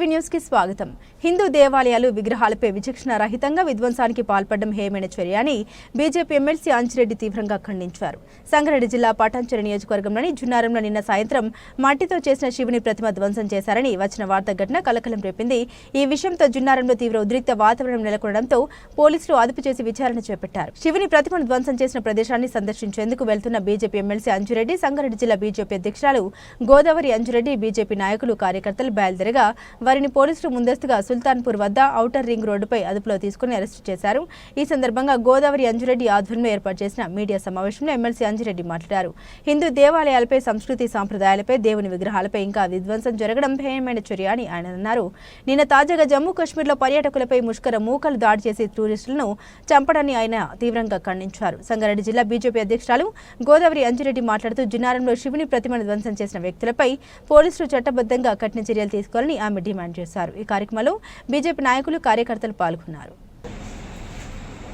TV న్యూస్కి స్వాగతం. హిందూ దేవాలయాలు విగ్రహాలపై విచక్షణ రహితంగా విధ్వంసానికి పాల్పడడం హేమైన చర్య అని బీజేపీ ఎమ్మెల్సీ అంచిరెడ్డి తీవ్రంగా ఖండించారు. సంగారెడ్డి జిల్లా పటాన్చెరు నియోజకవర్గంలోని జున్నారంలో నిన్న సాయంత్రం మట్టితో చేసిన శివుని ప్రతిమ ధ్వంసం చేశారని వచ్చిన వార్త ఘటన కలకలం రేపింది. ఈ విషయంతో జున్నారంలో తీవ్ర ఉద్రిక్త వాతావరణం నెలకొనడంతో పోలీసులు అదుపు చేసి విచారణ చేపట్టారు. శివుని ప్రతిమను ధ్వంసం చేసిన ప్రదేశాన్ని సందర్శించేందుకు వెళ్తున్న బీజేపీ ఎమ్మెల్సీ అంజురెడ్డి సంగారెడ్డి జిల్లా బీజేపీ అధ్యక్షురాలు గోదావరి అంజురెడ్డి బీజేపీ నాయకులు కార్యకర్తలు బయలుదేరగా వారిని పోలీసులు ముందస్తుగా సుల్తాన్పూర్ వద్ద ఔటర్ రింగ్ రోడ్డుపై అదుపులో తీసుకుని అరెస్టు చేశారు. ఈ సందర్భంగా గోదావరి అంజురెడ్డి ఆధ్వర్యంలో ఏర్పాటు చేసిన మీడియా సమావేశంలో ఎమ్మెల్సీ అంజురెడ్డి మాట్లాడారు. హిందూ దేవాలయాలపై సంస్కృతి సాంప్రదాయాలపై దేవుని విగ్రహాలపై ఇంకా విధ్వంసం జరగడం భేయమైన చర్య అని ఆయన అన్నారు. నిన్న తాజాగా జమ్మూ కాశ్మీర్లో పర్యాటకులపై ముష్కర మూకలు దాడి చేసి టూరిస్టులను చంపడాన్ని ఆయన తీవ్రంగా ఖండించారు. సంగారెడ్డి జిల్లా బీజేపీ అధ్యక్షురాలు గోదావరి అంజురెడ్డి మాట్లాడుతూ జిన్నారంలో శివుని ప్రతిమను ధ్వంసం చేసిన వ్యక్తులపై పోలీసులు చట్టబద్ధంగా కఠిన చర్యలు తీసుకోవాలని ఆమె డిమాండ్ చేశారు. ఈ కార్యక్రమంలో బీజేపీ నాయకులు కార్యకర్తలు పాల్గొన్నారు.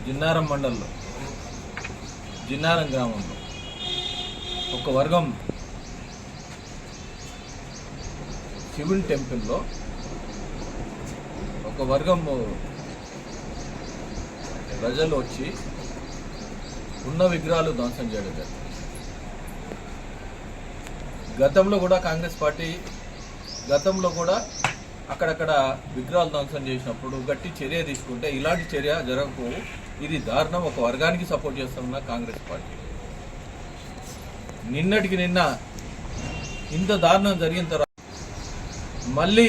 జిన్నారం మండలంలో జిన్నారం గ్రామంలో ఒక వర్గం శివుని టెంపుల్లో ఒక వర్గం ప్రజలు వచ్చి ఉన్న విగ్రహాలు ధ్వంసం చేయడం జరిగింది. గతంలో కూడా కాంగ్రెస్ పార్టీ గతంలో కూడా అక్కడక్కడ విగ్రహాలు ధ్వంసం చేసినప్పుడు గట్టి చర్య తీసుకుంటే ఇలాంటి చర్య జరగకపోవు. ఇది దారుణం. ఒక వర్గానికి సపోర్ట్ చేస్తున్న కాంగ్రెస్ పార్టీ. నిన్నటికి నిన్న ఇంత దారుణం జరిగిన తర్వాత మళ్ళీ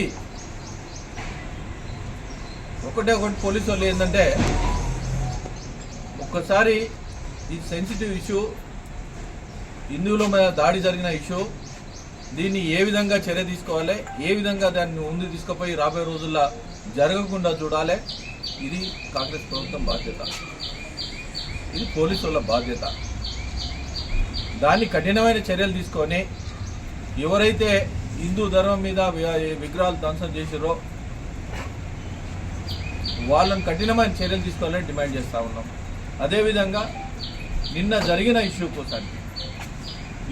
ఒకటే ఒకటి పోలీసు వాళ్ళు ఏంటంటే ఒక్కసారి ఈ సెన్సిటివ్ ఇష్యూ హిందువుల మీద దాడి జరిగిన ఇష్యూ దీన్ని ఏ విధంగా చర్య తీసుకోవాలి? ఏ విధంగా దాన్ని ముందు తీసుకుపోయి రాబోయే రోజుల్లో జరగకుండా చూడాలి? ఇది కాంగ్రెస్ ప్రభుత్వం బాధ్యత. ఇది పోలీసుల బాధ్యత. దాన్ని కఠినమైన చర్యలు తీసుకొని ఎవరైతే హిందూ ధర్మం మీద విగ్రహాలు ధ్వంసం చేసిరో వాళ్ళని కఠినమైన చర్యలు తీసుకోవాలని డిమాండ్ చేస్తూ ఉన్నాం. అదేవిధంగా నిన్న జరిగిన ఇష్యూ కోసం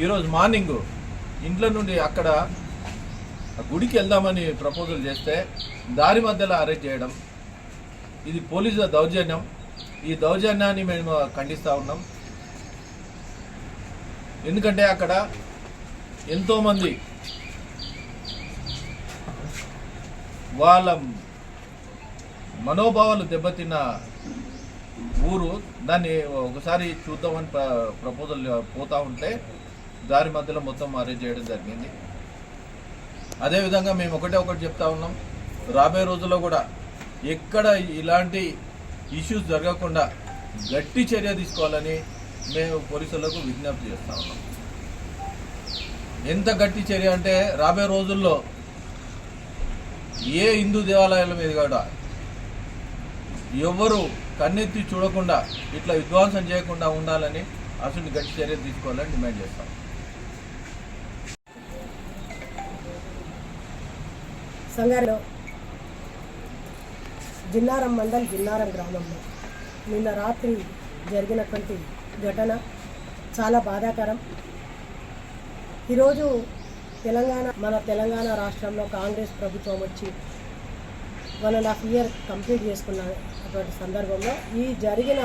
ఈరోజు మార్నింగ్ ఇంట్లో నుండి అక్కడ గుడికి వెళ్దామని ప్రపోజల్ చేస్తే దారి మధ్యలో అరెస్ట్ చేయడం ఇది పోలీసుల దౌర్జన్యం. ఈ దౌర్జన్యాన్ని మేము ఖండిస్తూ ఉన్నాం. ఎందుకంటే అక్కడ ఎంతోమంది వాళ్ళ మనోభావాలు దెబ్బతిన్న ఊరు. దాన్ని ఒకసారి చూద్దామని ప్ర- ప్రపోజల్ పోతూ ఉంటే దారి మధ్యలో మొత్తం అరేంజ్ చేయడం జరిగింది. అదేవిధంగా మేము ఒకటే ఒకటి చెప్తా ఉన్నాం. రాబోయే రోజుల్లో కూడా ఎక్కడ ఇలాంటి ఇష్యూస్ జరగకుండా గట్టి చర్య తీసుకోవాలని మేము పోలీసులకు విజ్ఞప్తి చేస్తా ఉన్నాం. ఎంత గట్టి చర్య అంటే రాబోయే రోజుల్లో ఏ హిందూ దేవాలయాల మీద కూడా ఎవ్వరు కన్నెత్తి చూడకుండా ఇట్లా విధ్వంసం చేయకుండా ఉండాలని అసలు గట్టి చర్య తీసుకోవాలని డిమాండ్ చేస్తాం. సంగారెడ్డిలో జిన్నారం మండల్ జిన్నారం గ్రామంలో నిన్న రాత్రి జరిగినటువంటి ఘటన చాలా బాధాకరం. ఈరోజు తెలంగాణ మన తెలంగాణ రాష్ట్రంలో కాంగ్రెస్ ప్రభుత్వం వచ్చి one and half year complete చేసుకున్నటువంటి సందర్భంలో ఈ జరిగిన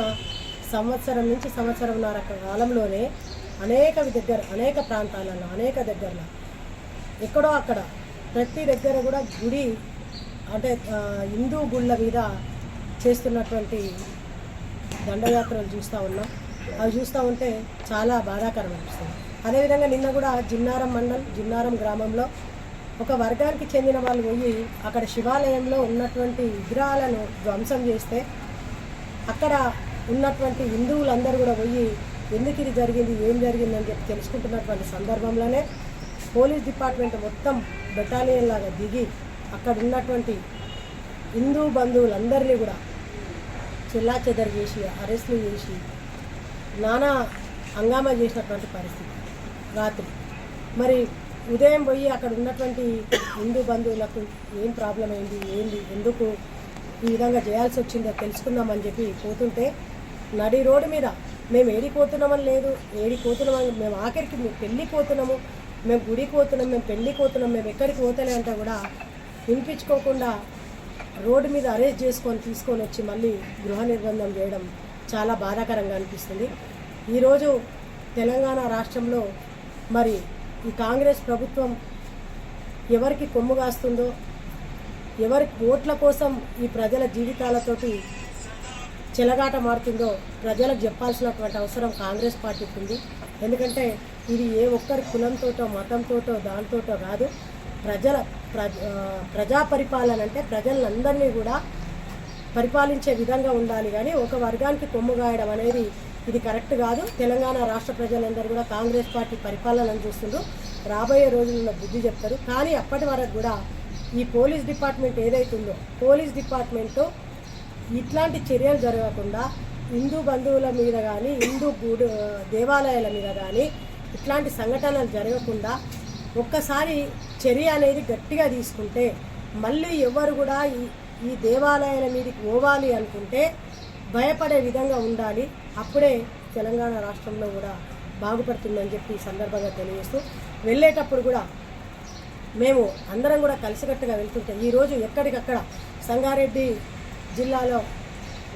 సంవత్సరం నుంచి సంవత్సరంన్నర కాలంలోనే అనేక దగ్గర అనేక ప్రాంతాలలో అనేక దగ్గరలో ఎక్కడో అక్కడ ప్రతి దగ్గర కూడా గుడి అంటే హిందూ గుళ్ళ మీద చేస్తున్నటువంటి దండయాత్రలు చూస్తూ ఉన్నాం. అవి చూస్తూ ఉంటే చాలా బాధాకరం అనిపిస్తుంది. అదేవిధంగా నిన్న కూడా జిన్నారం మండల్ జిన్నారం గ్రామంలో ఒక వర్గానికి చెందిన వాళ్ళు పోయి అక్కడ శివాలయంలో ఉన్నటువంటి విగ్రహాలను ధ్వంసం చేస్తే అక్కడ ఉన్నటువంటి హిందువులందరూ కూడా పోయి ఎందుకు ఇది జరిగింది ఏం జరిగింది అని చెప్పి తెలుసుకుంటున్నటువంటి సందర్భంలోనే పోలీస్ డిపార్ట్మెంట్ మొత్తం బెటాలియన్ లాగా దిగి అక్కడ ఉన్నటువంటి హిందూ బంధువులందరినీ కూడా చెల్లా చెదరు చేసి అరెస్టులు చేసి నానా హంగామా చేసినటువంటి పరిస్థితి రాత్రి. మరి ఉదయం పోయి అక్కడ ఉన్నటువంటి హిందూ బంధువులకు ఏం ప్రాబ్లం అయింది ఏంది ఎందుకు ఈ విధంగా చేయాల్సి వచ్చిందో తెలుసుకుందామని చెప్పి పోతుంటే నడి రోడ్డు మీద మేము ఏడిపోతున్నామని లేదు ఏడిపోతున్నామని మేము ఆఖరికి మేము పెళ్ళిపోతున్నాము మేము గుడికి పోతున్నాం మేము పెళ్ళికి పోతున్నాం మేము ఎక్కడికి పోతలే అంటే కూడా వినిపించుకోకుండా రోడ్డు మీద అరెస్ట్ చేసుకొని తీసుకొని వచ్చి మళ్ళీ గృహ నిర్బంధం చేయడం చాలా బాధాకరంగా అనిపిస్తుంది. ఈరోజు తెలంగాణ రాష్ట్రంలో మరి ఈ కాంగ్రెస్ ప్రభుత్వం ఎవరికి కొమ్ము కాస్తుందో ఎవరి ఓట్ల కోసం ఈ ప్రజల జీవితాలతోటి చెలగాట మారుతుందో ప్రజలకు చెప్పాల్సినటువంటి అవసరం కాంగ్రెస్ పార్టీకి ఉంది. ఎందుకంటే ఇది ఏ ఒక్కరి కులంతోటో మతంతోటో దానితోటో కాదు. ప్రజల ప్రజ ప్రజా పరిపాలన అంటే ప్రజలందరినీ కూడా పరిపాలించే విధంగా ఉండాలి కానీ ఒక వర్గానికి కొమ్ము గాయడం అనేది ఇది కరెక్ట్ కాదు. తెలంగాణ రాష్ట్ర ప్రజలందరూ కూడా కాంగ్రెస్ పార్టీ పరిపాలనను చూస్తుండ్రు. రాబోయే రోజుల్లో బుద్ధి చెప్తారు. కానీ అప్పటి వరకు కూడా ఈ పోలీస్ డిపార్ట్మెంట్ ఏదైతుందో పోలీస్ డిపార్ట్మెంటు ఇట్లాంటి చర్యలు జరగకుండా హిందూ బంధువుల మీద కానీ హిందూ గుడి దేవాలయాల మీద కానీ ఇట్లాంటి సంఘటనలు జరగకుండా ఒక్కసారి చర్య అనేది గట్టిగా తీసుకుంటే మళ్ళీ ఎవరు కూడా ఈ ఈ దేవాలయాల మీదకి పోవాలి అనుకుంటే భయపడే విధంగా ఉండాలి. అప్పుడే తెలంగాణ రాష్ట్రంలో కూడా బాగుపడుతుందని చెప్పి ఈ సందర్భంగా తెలియజేస్తూ వెళ్ళేటప్పుడు కూడా మేము అందరం కూడా కలిసికట్టుగా వెళ్తుంటే ఈరోజు ఎక్కడికక్కడ సంగారెడ్డి జిల్లాలో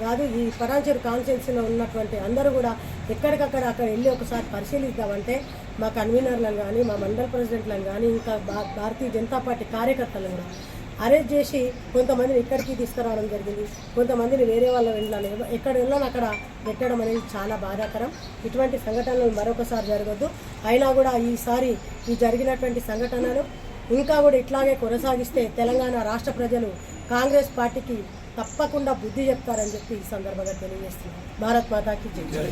కాదు ఈ పటాన్చేరు కాన్స్టిట్యున్సీలో ఉన్నటువంటి అందరూ కూడా ఎక్కడికక్కడ అక్కడ వెళ్ళి ఒకసారి పరిశీలిద్దామంటే మా కన్వీనర్లను కానీ మా మండల ప్రెసిడెంట్లను కానీ ఇంకా భా- భారతీయ జనతా పార్టీ కార్యకర్తలను కూడా అరెస్ట్ చేసి కొంతమందిని ఇక్కడికి తీసుకురావడం జరిగింది. కొంతమందిని వేరే వాళ్ళ వెళ్ళాలి ఎక్కడ వెళ్ళాలి అక్కడ పెట్టడం అనేది చాలా బాధాకరం. ఇటువంటి సంఘటనలు మరొకసారి జరగద్దు. అయినా కూడా ఈసారి ఈ జరిగినటువంటి సంఘటనలు ఇంకా కూడా ఇట్లాగే కొనసాగిస్తే తెలంగాణ రాష్ట్ర ప్రజలు కాంగ్రెస్ పార్టీకి తప్పకుండా బుద్ధి చెప్తారని చెప్పి ఈ సందర్భంగా తెలియజేస్తున్నారు భారత్ మాతాకి జై.